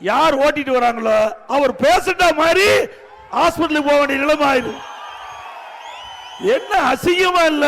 யார் ஓட்டிட்டு வராங்களோ அவர் பேஷண்டா மாதிரி ஹாஸ்பிட்டலுக்கு போக வேண்டிய நிலைமை ஆயிடும் என்ன அசிங்கமா இல்ல?